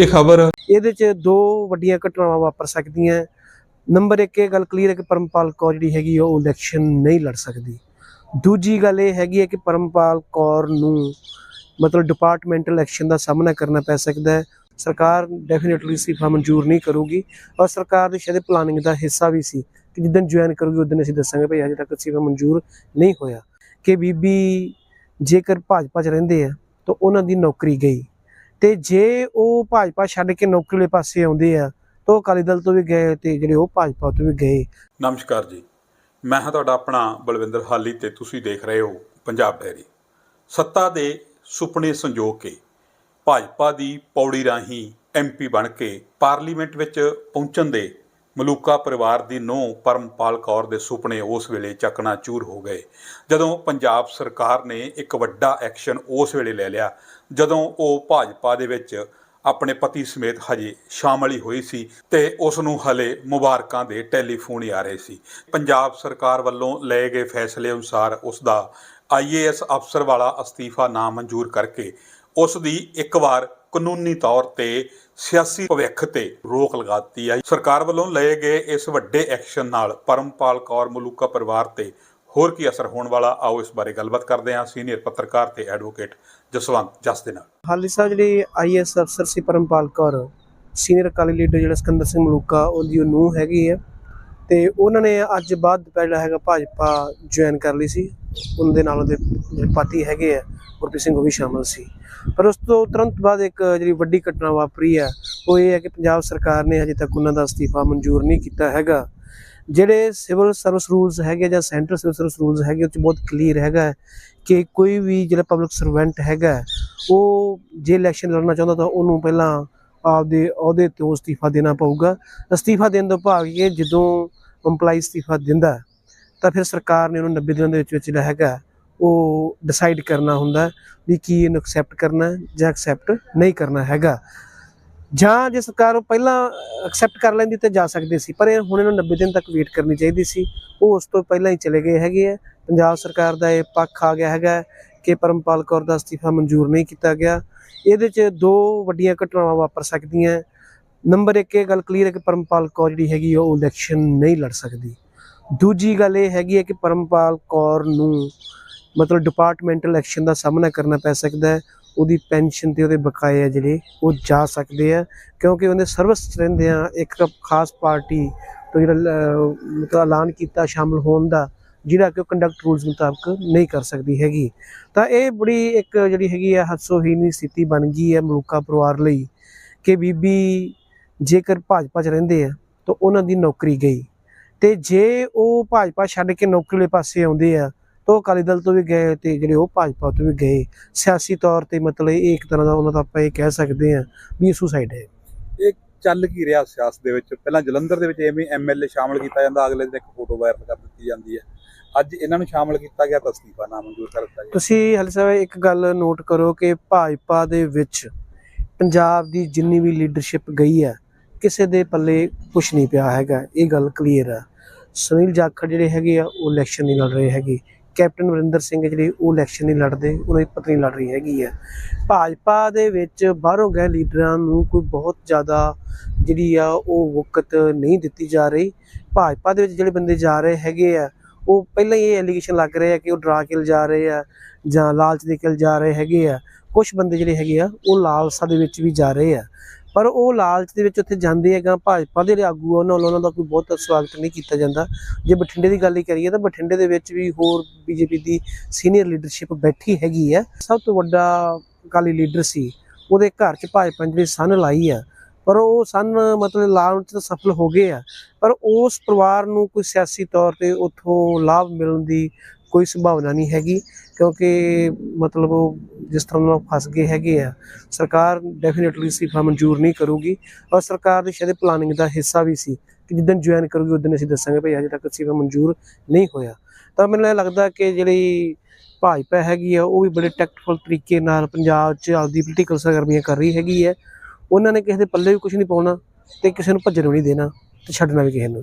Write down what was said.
ਇਹ ਖਬਰ। ਇਹਦੇ 'ਚ ਦੋ ਵੱਡੀਆਂ ਘਟਨਾਵਾਂ ਵਾਪਰ ਸਕਦੀਆਂ। ਨੰਬਰ 1 ਇਹ ਗੱਲ ਕਲੀਅਰ ਹੈ ਕਿ ਪਰਮਪਾਲ ਕੌਰ ਜਿਹੜੀ ਹੈਗੀ ਆ, ਉਹ ਇਲੈਕਸ਼ਨ ਨਹੀਂ ਲੜ ਸਕਦੀ। ਦੂਜੀ ਗੱਲ ਇਹ ਹੈਗੀ ਹੈ ਕਿ ਪਰਮਪਾਲ ਕੌਰ ਨੂੰ ਮਤਲਬ ਡਿਪਾਰਟਮੈਂਟਲ ਇਲੈਕਸ਼ਨ ਦਾ ਸਾਹਮਣਾ ਕਰਨਾ ਪੈ ਸਕਦਾ ਹੈ। ਸਰਕਾਰ ਡੈਫੀਨਿਟਲੀ ਅਸਤੀਫਾ ਮਨਜ਼ੂਰ ਨਹੀਂ ਕਰੂਗੀ ਔਰ ਸਰਕਾਰ ਦੇ ਸ਼ਾਇਦ ਪਲਾਨਿੰਗ ਦਾ ਹਿੱਸਾ ਵੀ ਸੀ ਕਿ ਜਿੱਦਣ ਜੁਆਇਨ ਕਰੂਗੀ ਉਦੋਂ ਅਸੀਂ ਦੱਸਾਂਗੇ ਭਈ ਅਜੇ ਤੱਕ ਅਸਤੀਫਾ ਮਨਜ਼ੂਰ ਨਹੀਂ ਹੋਇਆ। ਕਿ ਬੀਬੀ ਜੇਕਰ ਭਾਜਪਾ 'ਚ ਰਹਿੰਦੇ ਆ ਤਾਂ ਉਹਨਾਂ ਦੀ ਨੌਕਰੀ ਗਈ। ਤੇ ਜੇ ਉਹ ਭਾਜਪਾ ਛੱਡ ਕੇ ਨੌਕਰੀ ਵਾਲੇ ਪਾਸੇ ਆਉਂਦੇ ਆ, ਤਾਂ ਉਹ ਅਕਾਲੀ ਦਲ ਤੋਂ ਵੀ ਗਏ ਤੇ ਜਿਹੜੇ ਉਹ ਭਾਜਪਾ ਤੋਂ ਵੀ ਗਏ। ਨਮਸਕਾਰ ਜੀ। ਮੈਂ ਹਾਂ ਤੁਹਾਡਾ ਆਪਣਾ ਬਲਵਿੰਦਰ ਹਾਲੀ ਤੇ ਤੁਸੀਂ ਦੇਖ ਰਹੇ ਹੋ ਪੰਜਾਬ ਡੈਰੀ। ਸੱਤਾ ਦੇ ਸੁਪਨੇ ਸੰਜੋਗ ਕੇ ਭਾਜਪਾ ਦੀ ਪੌੜੀ ਰਾਹੀਂ ਐਮਪੀ ਬਣ ਕੇ ਪਾਰਲੀਮੈਂਟ ਵਿੱਚ ਪਹੁੰਚਣ ਦੇ ਮਲੂਕਾ ਪਰਿਵਾਰ ਦੀ ਨੂੰਹ ਪਰਮਪਾਲ ਕੌਰ ਦੇ ਸੁਪਨੇ ਉਸ ਵੇਲੇ ਚਕਨਾਚੂਰ ਹੋ ਗਏ। ਜਦੋਂ ਪੰਜਾਬ ਸਰਕਾਰ ਨੇ ਇੱਕ ਵੱਡਾ ਐਕਸ਼ਨ ਉਸ ਵੇਲੇ ਲੈ ਲਿਆ, ਜਦੋਂ ਉਹ ਭਾਜਪਾ ਦੇ ਵਿੱਚ ਆਪਣੇ ਪਤੀ ਸਮੇਤ ਹਜੇ ਸ਼ਾਮਲ ਹੀ ਹੋਈ ਸੀ ਤੇ ਉਸ ਨੂੰ ਹਲੇ ਮੁਬਾਰਕਾਂ ਦੇ ਟੈਲੀਫੋਨ ਹੀ ਆ ਰਹੇ ਸੀ। ਪੰਜਾਬ ਸਰਕਾਰ ਵੱਲੋਂ ਲਏ ਗਏ ਫੈਸਲੇ ਅਨੁਸਾਰ ਉਸ ਦਾ ਆਈਏਐਸ ਅਫਸਰ ਵਾਲਾ ਅਸਤੀਫਾ ਨਾ ਮਨਜ਼ੂਰ ਕਰਕੇ ਉਸ ਦੀ ਇੱਕ ਵਾਰ ਕਾਨੂੰਨੀ ਤੌਰ ਤੇ ਸਿਆਸੀ ਭਵਿੱਖ ਤੇ ਰੋਕ ਲਗਾ ਹੈ ਸਰਕਾਰ ਵੱਲੋਂ ਲਏ ਗਏ ਇਸ ਵੱਡੇ ਐਕਸ਼ਨ ਨਾਲ ਪਰਮਪਾਲ ਕੌਰ ਮਲੂਕਾ ਪਰਿਵਾਰ ਤੇ ਹੋਰ ਕੀ ਅਸਰ ਹੋਣ ਵਾਲਾ, ਆਓ ਇਸ ਬਾਰੇ ਗੱਲਬਾਤ ਕਰਦੇ ਹਾਂ। ਸੀਨੀਅਰ ਪੱਤਰਕਾਰ ਤੇ ਐਡਵੋਕੇਟ ਜਸਵੰਤ ਜਸ ਦੇ ਨਾਲ। ਹਾਲੀ ਸਾਹਿਬ ਜਿਹੜੀ ਆਈਐਸ ਅਫਸਰ ਸੀ ਪਰਮਪਾਲ ਕੌਰ, ਸੀਨੀਅਰ ਅਕਾਲੀ ਲੀਡਰ ਜਿਹੜਾ ਸਿਕੰਦਰ ਸਿੰਘ ਮਲੂਕਾ, ਉਹਦੀ ਉਹ ਨੂੰਹ ਹੈਗੀ ਹੈ ਤੇ ਉਹਨਾਂ ਨੇ ਅੱਜ ਬਾਅਦ ਪਹਿਲਾ ਹੈਗਾ ਭਾਜਪਾ ਜੁਆਇਨ ਕਰ ਲਈ ਸੀ। ਉਹਦੇ ਨਾਲ ਉਹਦੇ ਜਿਹੜੇ ਪਾਤੀ ਹੈਗੇ ਆ, ਗੁਰਪ੍ਰੀਤ ਸਿੰਘ ਉਹ ਵੀ ਸ਼ਾਮਲ ਸੀ। ਪਰ ਉਸ ਤੋਂ ਤੁਰੰਤ ਬਾਅਦ ਇੱਕ ਜਿਹੜੀ ਵੱਡੀ ਘਟਨਾ ਵਾਪਰੀ ਹੈ ਉਹ ਇਹ ਹੈ ਕਿ ਪੰਜਾਬ ਸਰਕਾਰ ਨੇ ਅਜੇ ਤੱਕ ਉਹਨਾਂ ਦਾ ਅਸਤੀਫਾ ਮਨਜ਼ੂਰ ਨਹੀਂ ਕੀਤਾ ਹੈਗਾ। ਜਿਹੜੇ ਸਿਵਲ ਸਰਵਿਸ ਰੂਲਸ ਹੈਗੇ ਜਾਂ ਸੈਂਟਰ ਸਿਵਲ ਸਰਵਿਸ ਰੂਲਸ ਹੈਗੇ, ਉਹ 'ਚ ਬਹੁਤ ਕਲੀਅਰ ਹੈਗਾ ਕਿ ਕੋਈ ਵੀ ਜਿਹੜਾ ਪਬਲਿਕ ਸਰਵੈਂਟ ਹੈਗਾ, ਉਹ ਜੇ ਇਲੈਕਸ਼ਨ ਲੜਨਾ ਚਾਹੁੰਦਾ ਤਾਂ ਉਹਨੂੰ ਪਹਿਲਾਂ ਆਪਦੇ ਅਹੁਦੇ ਤੋਂ ਅਸਤੀਫਾ ਦੇਣਾ ਪਊਗਾ। ਅਸਤੀਫਾ ਦੇਣ ਤੋਂ ਭਾਵ ਇਹ ਜਦੋਂ EMPLOYEE ਅਸਤੀਫਾ ਦਿੰਦਾ ਤਾਂ ਫਿਰ ਸਰਕਾਰ ਨੇ ਉਹਨੂੰ 90 ਦਿਨਾਂ ਦੇ ਵਿੱਚ ਵਿੱਚ ਜਿਹੜਾ ਹੈਗਾ ਉਹ ਡਿਸਾਈਡ ਕਰਨਾ ਹੁੰਦਾ ਵੀ ਕੀ ਇਹਨੂੰ ਐਕਸੈਪਟ ਕਰਨਾ ਜਾਂ ਐਕਸੈਪਟ ਨਹੀਂ ਕਰਨਾ ਹੈਗਾ। ਜਾਂ ਜੇ ਸਰਕਾਰ ਉਹ ਪਹਿਲਾਂ ਐਕਸੈਪਟ ਕਰ ਲੈਂਦੀ ਤੇ ਜਾ ਸਕਦੇ ਸੀ ਪਰ ਇਹ ਹੁਣ ਇਹਨੂੰ 90 ਦਿਨ ਤੱਕ ਵੇਟ ਕਰਨੀ ਚਾਹੀਦੀ ਸੀ। ਉਹ ਉਸ ਤੋਂ ਪਹਿਲਾਂ ਹੀ ਚਲੇ ਗਏ ਹੈਗੇ ਆ। ਪੰਜਾਬ ਸਰਕਾਰ ਦਾ ਇਹ ਪੱਖ ਆ ਗਿਆ ਹੈਗਾ ਕਿ ਪਰਮਪਾਲ ਕੌਰ ਦਾ ਅਸਤੀਫਾ ਮਨਜ਼ੂਰ ਨਹੀਂ ਕੀਤਾ ਗਿਆ। ਇਹਦੇ 'ਚ ਦੋ ਵੱਡੀਆਂ ਘਟਨਾਵਾਂ ਵਾਪਰ ਸਕਦੀਆਂ। ਨੰਬਰ 1 ਇਹ ਗੱਲ ਕਲੀਅਰ ਹੈ ਕਿ ਪਰਮਪਾਲ ਕੌਰ ਜਿਹੜੀ ਹੈਗੀ ਆ, ਉਹ ਇਲੈਕਸ਼ਨ ਨਹੀਂ ਲੜ ਸਕਦੀ। ਦੂਜੀ ਗੱਲ ਇਹ ਹੈਗੀ ਹੈ ਕਿ ਪਰਮਪਾਲ ਕੌਰ ਨੂੰ ਮਤਲਬ ਡਿਪਾਰਟਮੈਂਟਲ ਐਕਸ਼ਨ ਦਾ ਸਾਹਮਣਾ ਕਰਨਾ ਪੈ ਸਕਦਾ ਹੈ। ਉਹਦੀ ਪੈਨਸ਼ਨ ਤੇ ਉਹਦੇ ਬਕਾਏ ਆ ਜਿਹੜੇ, ਉਹ ਜਾ ਸਕਦੇ ਆ, ਕਿਉਂਕਿ ਉਹਦੇ ਸਰਵਿਸ 'ਚ ਰਹਿੰਦੇ ਆ ਇੱਕ ਖਾਸ ਪਾਰਟੀ ਤੋਂ ਜਿਹੜਾ ਮਤਲਬ ਐਲਾਨ ਕੀਤਾ ਸ਼ਾਮਲ ਹੋਣ ਦਾ, ਜਿਹੜਾ ਕਿ ਉਹ ਕੰਡਕਟ ਰੂਲਸ ਮੁਤਾਬਕ ਨਹੀਂ ਕਰ ਸਕਦੀ ਹੈਗੀ। ਤਾਂ ਇਹ ਬੜੀ ਇੱਕ ਜਿਹੜੀ ਹੈਗੀ ਆ ਹੱਸੋਹੀਣੀ ਸਥਿਤੀ ਬਣ ਗਈ ਹੈ ਮਲੂਕਾ ਪਰਿਵਾਰ ਲਈ, ਕਿ ਬੀਬੀ ਜੇਕਰ ਭਾਜਪਾ 'ਚ ਰਹਿੰਦੇ ਆ, ਤਾਂ ਉਹਨਾਂ ਦੀ ਨੌਕਰੀ ਗਈ। ਤੇ ਜੇ ਉਹ ਭਾਜਪਾ ਛੱਡ ਕੇ ਨੌਕਰੀ ਵਾਲੇ ਪਾਸੇ ਆਉਂਦੇ ਆ ਤਾਂ ਉਹ ਅਕਾਲੀ ਦਲ ਤੋਂ ਵੀ ਗਏ ਤੇ ਜਿਹੜੇ ਉਹ ਭਾਜਪਾ ਤੋਂ ਵੀ ਗਏ। ਸਿਆਸੀ ਤੌਰ ਤੇ ਮਤਲਬ ਇਹ ਇੱਕ ਤਰ੍ਹਾਂ ਦਾ ਉਹਨਾਂ ਦਾ ਆਪਾਂ ਇਹ ਕਹਿ ਸਕਦੇ ਆ ਵੀ ਸੁਸਾਈਡ ਹੈ। ਇਹ ਚੱਲ ਕੀ ਰਿਹਾ ਸਿਆਸਤ ਦੇ ਵਿੱਚ? ਪਹਿਲਾਂ ਜਲੰਧਰ ਦੇ ਵਿੱਚ ਐਵੇਂ ਐਮਐਲਏ ਸ਼ਾਮਲ ਕੀਤਾ ਜਾਂਦਾ ਅਗਲੇ ਦਿਨ ਇੱਕ ਫੋਟੋ ਵਾਇਰਲ ਕਰ ਦਿੱਤੀ ਜਾਂਦੀ ਹੈ। ਅੱਜ ਇਹਨਾਂ ਨੂੰ ਸ਼ਾਮਲ ਕੀਤਾ ਗਿਆ ਤਾਂ ਅਸਤੀਫਾ ਨਾਮਨਜ਼ੂਰ ਕਰ ਦਿੱਤਾ ਗਿਆ। ਤੁਸੀਂ ਹਲੇ ਸਾਹਿਬ ਇੱਕ ਗੱਲ ਨੋਟ ਕਰੋ ਕਿ ਭਾਜਪਾ ਦੇ ਵਿੱਚ ਪੰਜਾਬ ਦੀ ਜਿੰਨੀ ਵੀ ਲੀਡਰਸ਼ਿਪ ਗਈ ਹੈ ਕਿਸੇ ਦੇ ਪੱਲੇ ਕੁਝ ਨਹੀਂ ਪਿਆ ਹੈਗਾ। ਇਹ ਗੱਲ ਕਲੀਅਰ ਆ। ਸੁਨੀਲ ਜਾਖੜ ਜਿਹੜੇ ਹੈਗੇ ਆ, ਉਹ ਇਲੈਕਸ਼ਨ ਨਹੀਂ ਲੜ ਰਹੇ ਹੈਗੇ। ਕੈਪਟਨ ਵਰਿੰਦਰ ਸਿੰਘ ਜਿਹੜੇ, ਉਹ ਇਲੈਕਸ਼ਨ ਨਹੀਂ ਲੜਦੇ, ਉਹਨਾਂ ਦੀ ਪਤਨੀ ਲੜ ਰਹੀ ਹੈਗੀ ਹੈ ਭਾਜਪਾ ਦੇ ਵਿੱਚ ਬਾਹਰੋਂ ਗਏ ਲੀਡਰਾਂ ਨੂੰ ਕੋਈ ਬਹੁਤ ਜ਼ਿਆਦਾ ਜਿਹੜੀ ਆ, ਉਹ ਵਕਤ ਨਹੀਂ ਦਿੱਤੀ ਜਾ ਰਹੀ। ਭਾਜਪਾ ਦੇ ਵਿੱਚ ਜਿਹੜੇ ਬੰਦੇ ਜਾ ਰਹੇ ਹੈਗੇ ਆ, ਉਹ ਪਹਿਲਾਂ ਹੀ ਇਹ ਐਲੀਗੇਸ਼ਨ ਲੱਗ ਰਹੇ ਆ ਕਿ ਉਹ ਡਰਾ ਕੇ ਜਾ ਰਹੇ ਆ ਜਾਂ ਲਾਲਚ ਦੇ ਕੇ ਜਾ ਰਹੇ ਹੈਗੇ ਆ। ਕੁਝ ਬੰਦੇ ਜਿਹੜੇ ਹੈਗੇ ਆ, ਉਹ ਲਾਲਸਾ ਦੇ ਵਿੱਚ ਵੀ ਜਾ ਰਹੇ ਆ। ਪਰ ਉਹ ਲਾਲਚ ਦੇ ਵਿੱਚ ਉੱਥੇ ਜਾਂਦੇ ਹੈਗਾ ਭਾਜਪਾ ਦੇ ਜਿਹੜੇ ਆਗੂ ਆ, ਉਹਨਾਂ ਵੱਲੋਂ ਉਹਨਾਂ ਦਾ ਕੋਈ ਬਹੁਤ ਸਵਾਗਤ ਨਹੀਂ ਕੀਤਾ ਜਾਂਦਾ। ਜੇ ਬਠਿੰਡੇ ਦੀ ਗੱਲ ਹੀ ਕਰੀਏ ਤਾਂ ਬਠਿੰਡੇ ਦੇ ਵਿੱਚ ਵੀ ਹੋਰ ਬੀਜੇਪੀ ਦੀ ਸੀਨੀਅਰ ਲੀਡਰਸ਼ਿਪ ਬੈਠੀ ਹੈਗੀ ਹੈ ਸਭ ਤੋਂ ਵੱਡਾ ਅਕਾਲੀ ਲੀਡਰ ਸੀ। ਉਹਦੇ ਘਰ 'ਚ ਭਾਜਪਾ ਨੇ ਜਿਹੜੀ ਸੰਨ ਲਾਈ ਆ। ਪਰ ਉਹ ਸੰਨ ਮਤਲਬ ਲਾਉਣ 'ਚ ਤਾਂ ਸਫਲ ਹੋ ਗਏ ਆ। ਪਰ ਉਸ ਪਰਿਵਾਰ ਨੂੰ ਕੋਈ ਸਿਆਸੀ ਤੌਰ ਤੇ ਉਥੋਂ ਲਾਭ ਮਿਲਣ ਦੀ ਕੋਈ ਸੰਭਾਵਨਾ ਨਹੀਂ ਹੈਗੀ, ਕਿਉਂਕਿ ਮਤਲਬ ਉਹ ਜਿਸ ਤਰ੍ਹਾਂ ਨਾਲ ਫਸ ਗਏ ਹੈਗੇ ਆ, ਸਰਕਾਰ ਡੈਫੀਨਿਟਲੀ ਅਸਤੀਫਾ ਮਨਜ਼ੂਰ ਨਹੀਂ ਕਰੂਗੀ ਔਰ ਸਰਕਾਰ ਦੀ ਸ਼ਾਇਦ ਪਲਾਨਿੰਗ ਦਾ ਹਿੱਸਾ ਵੀ ਸੀ ਕਿ ਜਿੱਦਣ ਜੁਆਇਨ ਕਰੂਗੀ ਉਦੋਂ ਅਸੀਂ ਦੱਸਾਂਗੇ ਭਈ ਅਜੇ ਤੱਕ ਅਸਤੀਫਾ ਮਨਜ਼ੂਰ ਨਹੀਂ ਹੋਇਆ। ਤਾਂ ਮੈਨੂੰ ਇਹ ਲੱਗਦਾ ਕਿ ਜਿਹੜੀ ਭਾਜਪਾ ਹੈਗੀ ਆ, ਉਹ ਵੀ ਬੜੇ ਟੈਕਟਫੁਲ ਤਰੀਕੇ ਨਾਲ ਪੰਜਾਬ 'ਚ ਆਪਦੀ ਪੋਲੀਟੀਕਲ ਸਰਗਰਮੀਆਂ ਕਰ ਰਹੀ ਹੈਗੀ ਹੈ ਉਹਨਾਂ ਨੇ ਕਿਸੇ ਦੇ ਪੱਲੇ ਵੀ ਕੁਝ ਨਹੀਂ ਪਾਉਣਾ ਤੇ ਕਿਸੇ ਨੂੰ ਭੱਜਣ ਵੀ ਨਹੀਂ ਦੇਣਾ ਤੇ ਛੱਡਣਾ ਵੀ ਕਿਸੇ ਨੂੰ